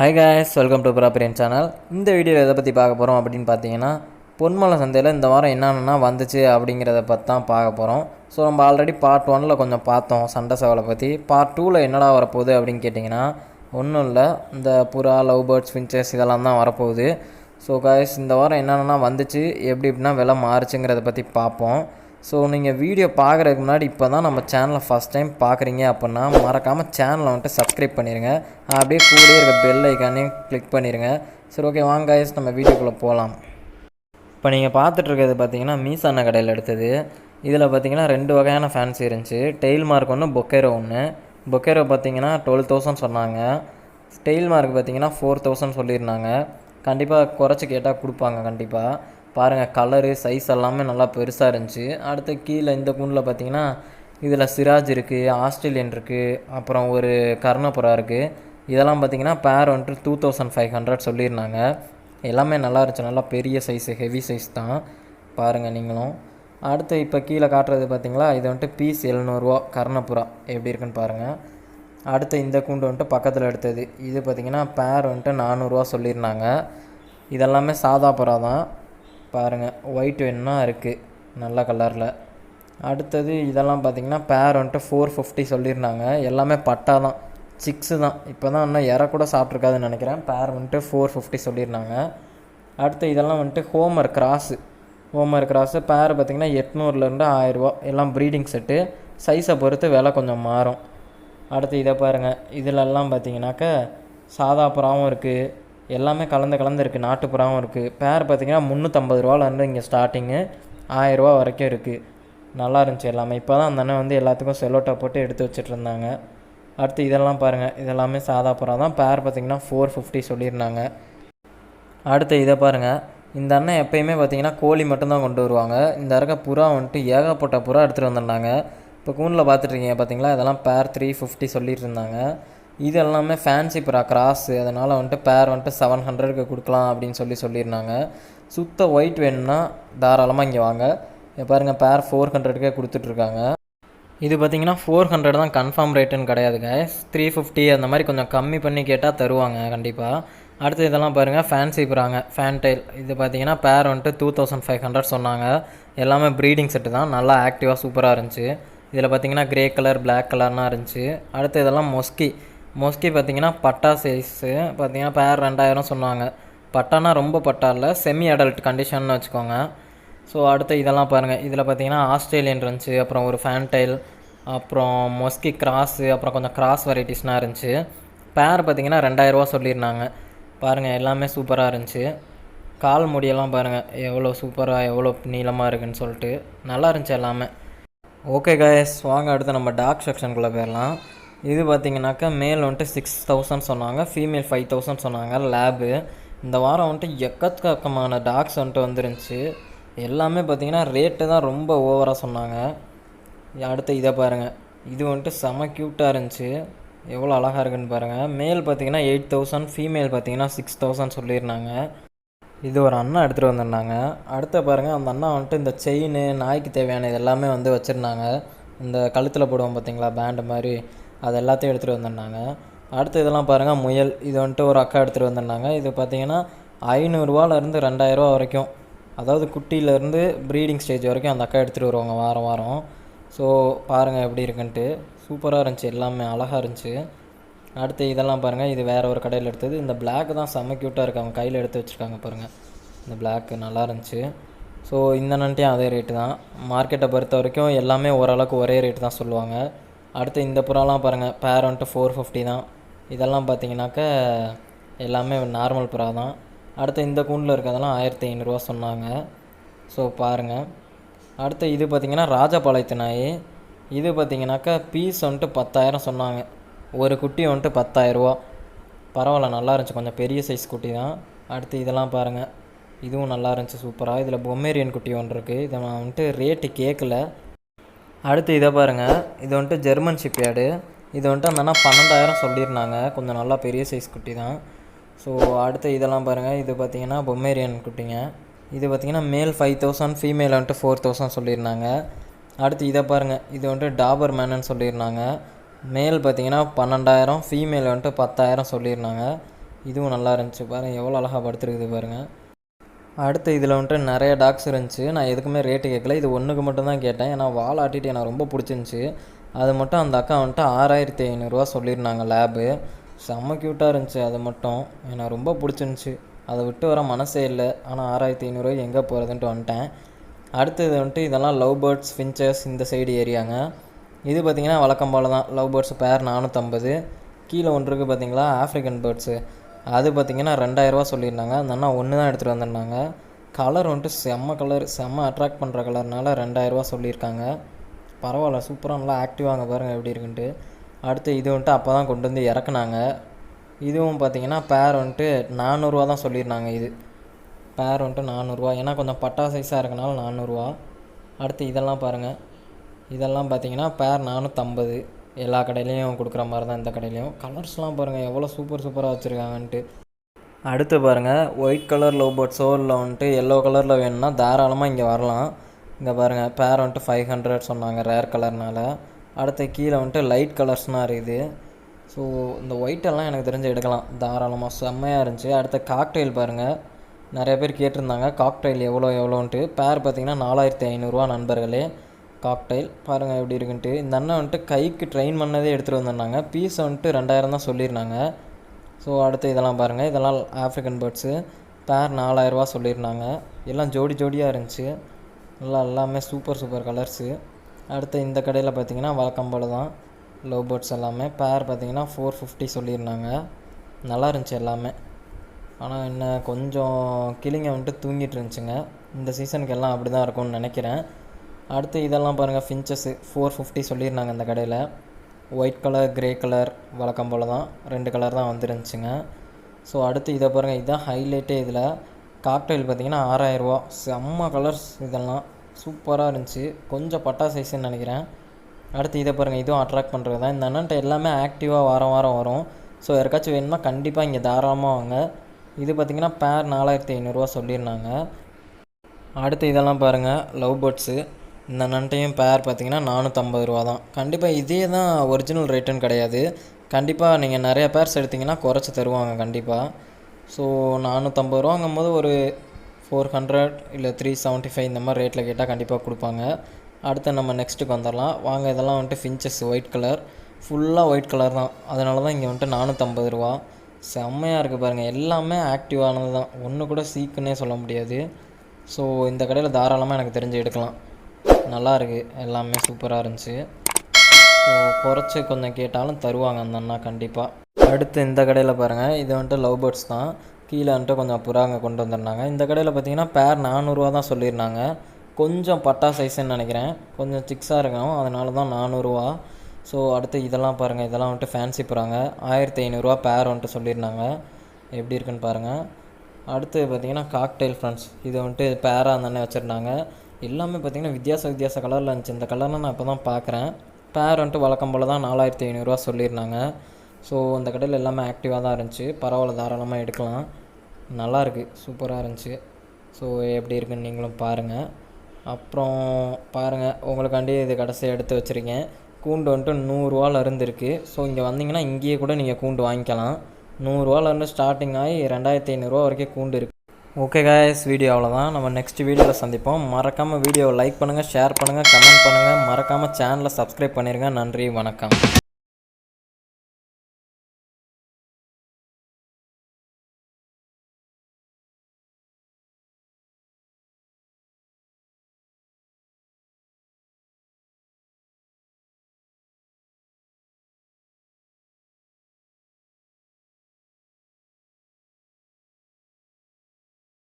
Hi guys welcome to ப்ராப்பரியன் channel இந்த வீடியோவில் எதை பற்றி பார்க்க போகிறோம் அப்படின்னு பார்த்தீங்கன்னா பொன்மலை சந்தையில் இந்த வாரம் என்னென்னா வந்துச்சு அப்படிங்கிறத பற்றி தான் பார்க்க போகிறோம் ஸோ நம்ம ஆல்ரெடி பார்ட் ஒனில் கொஞ்சம் பார்த்தோம் சண்டை சேவலை பற்றி பார்ட் டூவில் என்னடா வரப்போகுது அப்படின்னு கேட்டிங்கன்னா ஒன்றும் இல்லை. இந்த புறா லவ் பேர்ட்ஸ் ஃபின்ச்சர்ஸ் இதெல்லாம் தான் வரப்போகுது. ஸோ காய்ஸ் இந்த வாரம் என்னென்னா வந்துச்சு எப்படி எப்படின்னா விலை மாறுச்சுங்கிறத பற்றி பார்ப்போம். ஸோ நீங்கள் வீடியோ பார்க்குறதுக்கு முன்னாடி இப்போ தான் நம்ம சேனலை ஃபஸ்ட் டைம் பார்க்குறீங்க அப்படின்னா மறக்காமல் சேனலை வந்துட்டு சப்ஸ்கிரைப் பண்ணிடுங்க அப்படியே கூடயே இருக்க பெல் ஐக்கானையும் கிளிக் பண்ணிடுங்க சரி ஓகே வாங்க guys நம்ம வீடியோக்குள்ளே போகலாம் இப்போ நீங்கள் பார்த்துட்ருக்கிறது பார்த்தீங்கன்னா மீசான கடையில் எடுத்தது. இதில் பார்த்தீங்கன்னா ரெண்டு வகையான ஃபேன்சி இருந்துச்சு. டெயில் மார்க் ஒன்று பொக்கேரோ ஒன்று பொக்கேரோ பார்த்தீங்கன்னா டுவெல் தௌசண்ட் சொன்னாங்க. டெயில் மார்க் பார்த்தீங்கன்னா ஃபோர் தௌசண்ட் சொல்லியிருந்தாங்க. கண்டிப்பாக குறைச்சி கேட்டால் கொடுப்பாங்க கண்டிப்பாக பாருங்கள் கலரு சைஸ் எல்லாமே நல்லா பெருசாக இருந்துச்சு. அடுத்து கீழே இந்த கூண்டில் பார்த்தீங்கன்னா இதில் சிராஜ் இருக்குது ஆஸ்திரேலியன் இருக்குது அப்புறம் ஒரு கர்ணபுரா இருக்குது இதெல்லாம் பார்த்தீங்கன்னா பேர் வந்துட்டு டூ தௌசண்ட் ஃபைவ் ஹண்ட்ரட் சொல்லியிருந்தாங்க. எல்லாமே நல்லா இருந்துச்சு. நல்லா பெரிய சைஸு ஹெவி சைஸ் தான். பாருங்கள் நீங்களும். அடுத்து இப்போ கீழே காட்டுறது பார்த்தீங்களா இது வந்துட்டு பீஸ் எழுநூறுவா கர்ணப்புறா எப்படி இருக்குன்னு பாருங்கள் அடுத்து இந்த கூண்டு வந்துட்டு பக்கத்தில் எடுத்தது. இது பார்த்திங்கன்னா பேர் வந்துட்டு நானூறுரூவா சொல்லியிருந்தாங்க. இதெல்லாமே சாதா புறா தான். பாருங்கள் ஒயிட் வேணும்னா இருக்குது நல்ல கலரில் அடுத்தது இதெல்லாம் பார்த்திங்கன்னா பேர் வந்துட்டு ஃபோர் ஃபிஃப்டி சொல்லியிருந்தாங்க எல்லாமே பட்டா தான் சிக்ஸு தான். இப்போ தான் இன்னும் இற கூட சாப்பிட்ருக்காதுன்னு நினைக்கிறேன். பேர் வந்துட்டு ஃபோர் ஃபிஃப்டி சொல்லியிருந்தாங்க அடுத்து இதெல்லாம் வந்துட்டு ஹோமர் கிராஸு ஹோமர் கிராஸு பேர் பார்த்திங்கன்னா எட்நூறுலேருந்து ஆயிரரூவா எல்லாம் ப்ரீடிங் செட்டு சைஸை பொறுத்து விலை கொஞ்சம் மாறும். அடுத்து இதை பாருங்கள் இதிலெல்லாம் பார்த்தீங்கன்னாக்க சாதா புறாவும் இருக்குது எல்லாமே கலந்து கலந்து இருக்குது நாட்டுப்புறாவும் இருக்குது பேர் பார்த்தீங்கன்னா முந்நூற்றம்பது ரூபாலேருந்து இங்கே ஸ்டார்டிங்கு ஆயிரரூவா வரைக்கும் இருக்குது நல்லா இருந்துச்சு எல்லாமே. இப்போ தான் அந்த அண்ணன் வந்து எல்லாத்துக்கும் செல்லோட்டை போட்டு எடுத்து வச்சிட்டு இருந்தாங்க. அடுத்து இதெல்லாம் பாருங்கள் இதெல்லாமே சாதா புறா தான். பேர் பார்த்தீங்கன்னா ஃபோர் ஃபிஃப்டி சொல்லியிருந்தாங்க. அடுத்து இதை பாருங்கள் இந்த அண்ணன் எப்பயுமே பார்த்தீங்கன்னா கோழி மட்டும்தான் கொண்டு வருவாங்க. இந்த இருக்க புறா வந்துட்டு ஏகப்பட்ட புறா எடுத்துகிட்டு வந்திருந்தாங்க. இப்போ கூனில் பார்த்துட்ருக்கீங்க பார்த்தீங்களா இதெல்லாம் பேர் த்ரீ ஃபிஃப்டி சொல்லிட்டு இருந்தாங்க. இது எல்லாமே ஃபேன்சி ப்ரா கிராஸு அதனால் வந்துட்டு பேர் வந்துட்டு செவன் ஹண்ட்ரடுக்கு கொடுக்கலாம் அப்படின்னு சொல்லி சொல்லியிருந்தாங்க. சுத்த ஒயிட் வேணும்னா தாராளமாக இங்கே வாங்க. பாருங்கள் பேர் ஃபோர் ஹண்ட்ரடுக்கே கொடுத்துட்ருக்காங்க இது பார்த்தீங்கன்னா ஃபோர் ஹண்ட்ரட் தான் கன்ஃபார்ம் ரேட்டுன்னு கிடையாதுங்க த்ரீ ஃபிஃப்டி அந்த மாதிரி கொஞ்சம் கம்மி பண்ணி கேட்டால் தருவாங்க கண்டிப்பாக அடுத்து இதெல்லாம் பாருங்கள் ஃபேன்சி ஃபேன் ஃபேன்டைல் இது பார்த்தீங்கன்னா பேர் வந்துட்டு டூ தௌசண்ட் ஃபைவ் ஹண்ட்ரட் சொன்னாங்க. எல்லாமே ப்ரீடிங் செட்டு தான். நல்லா ஆக்டிவாக சூப்பராக இருந்துச்சு. இதில் பார்த்தீங்கன்னா க்ரே கலர் பிளாக் கலர்லாம் இருந்துச்சு. அடுத்து இதெல்லாம் மொஸ்கி மோஸ்ட்லி பார்த்தீங்கன்னா பட்டா சைஸு பார்த்தீங்கன்னா பேர் ரெண்டாயிரம் சொன்னாங்க. பட்டானா ரொம்ப பட்டா இல்லை செமி அடல்ட் கண்டிஷன்னு வச்சுக்கோங்க. ஸோ அடுத்து இதெல்லாம் பாருங்கள் இதில் பார்த்தீங்கன்னா ஆஸ்திரேலியன் இருந்துச்சு அப்புறம் ஒரு ஃபேன்டைல் அப்புறம் மொஸ்கி கிராஸு அப்புறம் கொஞ்சம் கிராஸ் வெரைட்டிஸ்லாம் இருந்துச்சு. பேர் பார்த்தீங்கன்னா ரெண்டாயிரரூவா சொல்லியிருந்தாங்க. பாருங்கள் எல்லாமே சூப்பராக இருந்துச்சு. கால் முடியெல்லாம் பாருங்கள் எவ்வளோ சூப்பராக எவ்வளோ நீளமாக இருக்குன்னு சொல்லிட்டு. நல்லா இருந்துச்சு எல்லாமே. Okay guys. வாங்க அடுத்து நம்ம டாக் செக்ஷனுக்குள்ளே போயிடலாம். இது பார்த்தீங்கன்னாக்கா மேல் வந்துட்டு சிக்ஸ் தௌசண்ட் சொன்னாங்க ஃபீமேல் ஃபைவ் தௌசண்ட் சொன்னாங்க லேபு இந்த வாரம் வந்துட்டு எக்கச்சக்கமான டாக்ஸ் வந்துட்டு வந்துருந்துச்சு. எல்லாமே பார்த்தீங்கன்னா ரேட்டு தான் ரொம்ப ஓவராக சொன்னாங்க. அடுத்து இதை பாருங்கள் இது வந்துட்டு செம க்யூட்டாக இருந்துச்சு. எவ்வளோ அழகாக இருக்குன்னு பாருங்கள் மேல் பார்த்தீங்கன்னா எயிட் தௌசண்ட் ஃபீமேல் பார்த்தீங்கன்னா சிக்ஸ் தௌசண்ட் சொல்லியிருந்தாங்க. இது ஒரு அண்ணா எடுத்துகிட்டு வந்திருந்தாங்க. அடுத்த பாருங்கள் அந்த அண்ணா வந்துட்டு இந்த செயின் நாய்க்கு தேவையான இது எல்லாமே வந்து வச்சுருந்தாங்க. இந்த கழுத்தில் போடுவோம் பார்த்தீங்களா பேண்டு மாதிரி. அது எல்லாத்தையும் எடுத்துகிட்டு வந்துருந்தாங்க. அடுத்து இதெல்லாம் பாருங்கள் முயல். இது வந்துட்டு ஒரு அக்கா எடுத்துகிட்டு வந்திருந்தாங்க. இது பார்த்தீங்கன்னா ஐநூறுரூவாலேருந்து ரெண்டாயிரரூவா வரைக்கும். அதாவது குட்டியிலேருந்து ப்ரீடிங் ஸ்டேஜ் வரைக்கும் அந்த அக்கா எடுத்துகிட்டு வருவாங்க வாரம் வாரம். ஸோ பாருங்கள் எப்படி இருக்குன்ட்டு. சூப்பராக இருந்துச்சு எல்லாமே அழகாக இருந்துச்சு. அடுத்து இதெல்லாம் பாருங்கள் இது வேறு ஒரு கடையில் எடுத்தது. இந்த பிளாக் தான் செம்ம க்யூட்டாக இருக்குது அவங்க கையில் எடுத்து வச்சுருக்காங்க பாருங்கள் இந்த Black நல்லா இருந்துச்சு. ஸோ இந்த நன்ட்டையும் அதே ரேட்டு தான். மார்க்கெட்டை பொறுத்த வரைக்கும் எல்லாமே ஓரளவுக்கு ஒரே ரேட்டு தான் சொல்லுவாங்க. அடுத்து இந்த புறாலாம் பாருங்கள் பேர் வந்துட்டு ஃபோர் ஃபிஃப்டி தான். இதெல்லாம் பார்த்தீங்கன்னாக்கா எல்லாமே நார்மல் புறா தான். அடுத்து இந்த கூண்டில் இருக்கிறதெல்லாம் ஆயிரத்தி ஐநூறுரூவா சொன்னாங்க. ஸோ பாருங்கள் அடுத்து இது பார்த்திங்கன்னா ராஜபாளையத்து நாய். இது பார்த்தீங்கன்னாக்கா பீஸ் வந்துட்டு பத்தாயிரம் சொன்னாங்க. ஒரு குட்டி வந்துட்டு பத்தாயிரரூவா. பரவாயில்ல நல்லா இருந்துச்சு. கொஞ்சம் பெரிய சைஸ் குட்டி தான். அடுத்து இதெல்லாம் பாருங்கள் இதுவும் நல்லா இருந்துச்சு சூப்பராக இதில் பொம்மேரியன் குட்டி ஒன்று இருக்குது இதை நான் வந்துட்டு ரேட்டு கேட்கல அடுத்து இதை பாருங்கள் இது வந்துட்டு ஜெர்மன் ஷிப்யார்டு இது வந்துட்டு அந்த பன்னெண்டாயிரம் சொல்லியிருந்தாங்க. கொஞ்சம் நல்லா பெரிய சைஸ் குட்டி தான். ஸோ அடுத்து இதெல்லாம் பாருங்கள் இது பார்த்தீங்கன்னா பொம்மேரியன் குட்டிங்க. இது பார்த்தீங்கன்னா மேல் ஃபைவ் தௌசண்ட் ஃபீமேல் வந்துட்டு ஃபோர் தௌசண்ட் சொல்லியிருந்தாங்க. அடுத்து இதை பாருங்கள் இது வந்துட்டு டாபர் மேனன்னு சொல்லியிருந்தாங்க. மேல் பார்த்தீங்கன்னா பன்னெண்டாயிரம் ஃபீமேல் வந்துட்டு பத்தாயிரம் சொல்லியிருந்தாங்க. இதுவும் நல்லா இருந்துச்சு பாருங்கள் எவ்வளோ அழகாக படுத்துருக்குது பாருங்கள் அடுத்து இதில் வந்துட்டு நிறைய டாக்ஸ் இருந்துச்சு. நான் எதுக்குமே ரேட்டு கேட்கல. இது ஒன்றுக்கு மட்டும்தான் கேட்டேன். ஏன்னா வால் ஆட்டிட்டு எனக்கு ரொம்ப பிடிச்சிருந்துச்சி. அது மட்டும் அந்த அக்கா வந்துட்டு ஆறாயிரத்தி ஐநூறுரூவா சொல்லியிருந்தாங்க லேபு செம்ம க்யூட்டாக இருந்துச்சு அது மட்டும். எனக்கு ரொம்ப பிடிச்சிருந்துச்சி. அதை விட்டு வர மனசே இல்லை. ஆனால் ஆறாயிரத்தி ஐநூறுரூவா எங்கே போகிறதுன்ட்டு வந்துட்டேன். அடுத்தது வந்துட்டு இதெல்லாம் லவ் பேர்ட்ஸ் ஃபின்ச்சர்ஸ் இந்த சைடு ஏரியாங்க. இது பார்த்திங்கன்னா வழக்கம் போல் தான். லவ் பேர்ட்ஸ் பேர் நானூற்றம்பது கீழே ஒன்று இருக்குது பார்த்தீங்களா ஆஃப்ரிக்கன் பேர்ட்ஸு அது பார்த்திங்கன்னா ரெண்டாயிரரூவா சொல்லியிருந்தாங்க. அந்த அண்ணா ஒன்று தான் எடுத்துகிட்டு வந்திருந்தாங்க. கலர் வந்துட்டு செம்ம கலர் செம்ம அட்ராக்ட் பண்ணுற கலர்னால ரெண்டாயிரரூவா சொல்லியிருக்காங்க. பரவாயில்ல சூப்பராக நல்லா ஆக்டிவாங்க பாருங்கள் எப்படி இருக்குன்ட்டு. அடுத்து இது வந்துட்டு அப்போ தான் கொண்டு வந்து இறக்குனாங்க. இதுவும் பார்த்தீங்கன்னா பேர் வந்துட்டு நானூறுரூவா தான் சொல்லியிருந்தாங்க இது. பேர் வந்துட்டு நானூறுரூவா ஏன்னா கொஞ்சம் பட்டா சைஸாக இருக்கனால நானூறுரூவா அடுத்து இதெல்லாம் பாருங்கள் இதெல்லாம் பார்த்தீங்கன்னா பேர் நானூற்றம்பது எல்லா கடையிலையும் கொடுக்குற மாதிரி தான் இந்த கடையிலையும். கலர்ஸ்லாம் பாருங்கள் எவ்வளோ சூப்பர் சூப்பராக வச்சுருக்காங்கன்ட்டு. அடுத்து பாருங்கள் ஒயிட் கலர் லவ் பேர்ட்ஸோ இல்லை வந்துட்டு எல்லோ கலரில் வேணும்னா தாராளமாக இங்கே வரலாம். இங்கே பாருங்கள் பேர் வந்துட்டு ஃபைவ் ஹண்ட்ரட் சொன்னாங்க ரேர் கலர்னால் அடுத்து கீழே வந்துட்டு லைட் கலர்ஸ்னால் இருக்குது. ஸோ இந்த ஒயிட்டெல்லாம் எனக்கு தெரிஞ்சு எடுக்கலாம். தாராளமாக செம்மையாக இருந்துச்சு. அடுத்த காக்டெயில் பாருங்கள் நிறைய பேர் கேட்டிருந்தாங்க காக்டெயில் எவ்வளோ எவ்வளோன்ட்டு. பேர் பார்த்தீங்கன்னா நாலாயிரத்தி ஐநூறுரூவா நண்பர்களே. காக்டைல் பாருங்கள் எப்படி இருக்குன்ட்டு. இந்த அண்ணன் வந்துட்டு கைக்கு ட்ரெயின் பண்ணதே எடுத்துகிட்டு வந்திருந்தாங்க. பீஸ் வந்துட்டு ரெண்டாயிரம் தான் சொல்லியிருந்தாங்க. ஸோ அடுத்து இதெல்லாம் பாருங்கள் இதெல்லாம் ஆஃப்ரிக்கன் பேர்ட்ஸு பேர் நாலாயிரரூவா சொல்லியிருந்தாங்க. எல்லாம் ஜோடி ஜோடியாக இருந்துச்சு. நல்லா எல்லாமே சூப்பர் சூப்பர் கலர்ஸு அடுத்து இந்த கடையில் பார்த்தீங்கன்னா வழக்கம் போல் தான் லவ் பேர்ட்ஸ் எல்லாமே. பேர் பார்த்தீங்கன்னா ஃபோர் ஃபிஃப்டி சொல்லியிருந்தாங்க. நல்லா இருந்துச்சு எல்லாமே. ஆனால் என்ன கொஞ்சம் கிளிங்க வந்துட்டு தூங்கிட்டு இருந்துச்சுங்க. இந்த சீசனுக்கு எல்லாம் அப்படி தான் இருக்கும்னு நினைக்கிறேன். அடுத்து இதெல்லாம் பாருங்கள் ஃபின்ச்சஸ்ஸு ஃபோர் ஃபிஃப்டி சொல்லியிருந்தாங்க இந்த கடையில். ஒயிட் கலர் கிரே கலர் வழக்கம் போல் தான் ரெண்டு கலர் தான் வந்துருந்துச்சுங்க. ஸோ அடுத்து இதை பாருங்கள் இதுதான் ஹைலைட்டே இதில். காக்டெயில் பார்த்தீங்கன்னா ஆறாயிரரூவா. செம்ம கலர்ஸ் இதெல்லாம். சூப்பராக இருந்துச்சு. கொஞ்சம் பட்டா சைஸ்ன்னு நினைக்கிறேன். அடுத்து இதை பாருங்கள் இதுவும் அட்ராக்ட் பண்ணுறது தான் இந்த அண்ணன்ட்ட எல்லாமே ஆக்டிவாக வாரம் வாரம் வரும். ஸோ யாருக்காச்சும் வேணும்னா கண்டிப்பாக இங்கே தாராளமாக வாங்க. இது பார்த்திங்கன்னா பேர் நாலாயிரத்தி ஐநூறுரூவா சொல்லியிருந்தாங்க. அடுத்து இதெல்லாம் பாருங்கள் லவ் பேர்ட்ஸு இந்த நண்டையும் பேர் பார்த்தீங்கன்னா நானூற்றம்பது ரூபா தான். கண்டிப்பாக இதே தான் ஒரிஜினல் ரேட்டுன்னு கிடையாது. கண்டிப்பாக நீங்கள் நிறைய பேர்ஸ் எடுத்திங்கன்னா குறைச்சி தருவாங்க கண்டிப்பாக ஸோ நானூற்றம்பது ரூபாங்கும் போது ஒரு ஃபோர் ஹண்ட்ரட் இல்லை த்ரீ செவன்ட்டி ஃபைவ் இந்த மாதிரி ரேட்டில் கேட்டால் கண்டிப்பாக கொடுப்பாங்க. அடுத்து நம்ம நெக்ஸ்ட்டுக்கு வந்துடலாம் வாங்க இதெல்லாம் வந்துட்டு ஃபின்ச்சஸ் ஒயிட் கலர் ஃபுல்லாக ஒயிட் கலர் தான். அதனால தான் இங்கே வந்துட்டு நானூற்றம்பது ரூபா. செம்மையாக இருக்குது பாருங்கள் எல்லாமே ஆக்டிவானது தான். ஒன்று கூட சீக்குன்னே சொல்ல முடியாது. ஸோ இந்த கடையில் தாராளமாக எனக்கு தெரிஞ்சு எடுக்கலாம். நல்லா இருக்குது எல்லாமே சூப்பராக இருந்துச்சு. ஸோ குறைச்சி கொஞ்சம் கேட்டாலும் தருவாங்க அந்த அண்ணா கண்டிப்பாக அடுத்து இந்த கடையில் பாருங்கள் இது வந்துட்டு லவ் பேர்ட்ஸ் தான். கீழே வந்துட்டு கொஞ்சம் புறாங்க கொண்டு வந்துருந்தாங்க. இந்த கடையில் பார்த்தீங்கன்னா பேர் நானூறுரூவா தான் சொல்லியிருந்தாங்க. கொஞ்சம் பட்டா சைஸ்ன்னு நினைக்கிறேன். கொஞ்சம் சிக்ஸாக இருக்கும் அதனால தான் நானூறுரூவா ஸோ அடுத்து இதெல்லாம் பாருங்கள் இதெல்லாம் வந்துட்டு ஃபேன்சி போகிறாங்க ஆயிரத்தி ஐநூறுரூவா பேர் வந்துட்டு சொல்லியிருந்தாங்க. எப்படி இருக்குன்னு பாருங்கள் அடுத்து பார்த்தீங்கன்னா காக்டெயில் ஃப்ரெண்ட்ஸ் இது வந்துட்டு பேராக தானே வச்சுருந்தாங்க. எல்லாமே பார்த்தீங்கன்னா வித்தியாச வித்தியாச கலரில் இருந்துச்சு. இந்த கலர்லாம் நான் இப்போ தான் பார்க்குறேன் பேர் வந்துட்டு வழக்கம் போல் தான் நாலாயிரத்தி ஐநூறுரூவா சொல்லியிருந்தாங்க. ஸோ அந்த கடையில் எல்லாமே ஆக்டிவாக தான் இருந்துச்சு. பரவாயில்ல தாராளமாக எடுக்கலாம். நல்லாயிருக்கு சூப்பராக இருந்துச்சு. ஸோ எப்படி இருக்குன்னு நீங்களும் பாருங்கள் அப்புறம் பாருங்கள் உங்களுக்காண்டி இது கடைசியாக எடுத்து வச்சுருக்கேன். கூண்டு வந்துட்டு நூறுரூவால இருந்துருக்கு ஸோ இங்கே வந்தீங்கன்னா இங்கேயே கூட நீங்கள் கூண்டு வாங்கிக்கலாம். நூறுரூவாலேருந்து ஸ்டார்டிங் ஆகி ரெண்டாயிரத்தி ஐநூறுரூவா வரைக்கும் கூண்டு இருக்குது ஓகே காய்ஸ் வீடியோ அவ்வளோதான் நம்ம நெக்ஸ்ட் வீடியோவில் சந்திப்போம். மறக்காமல் வீடியோவை லைக் பண்ணுங்கள் ஷேர் பண்ணுங்கள் கமெண்ட் பண்ணுங்கள் மறக்காமல் சேனலை சப்ஸ்கிரைப் பண்ணிடுங்க நன்றி வணக்கம்.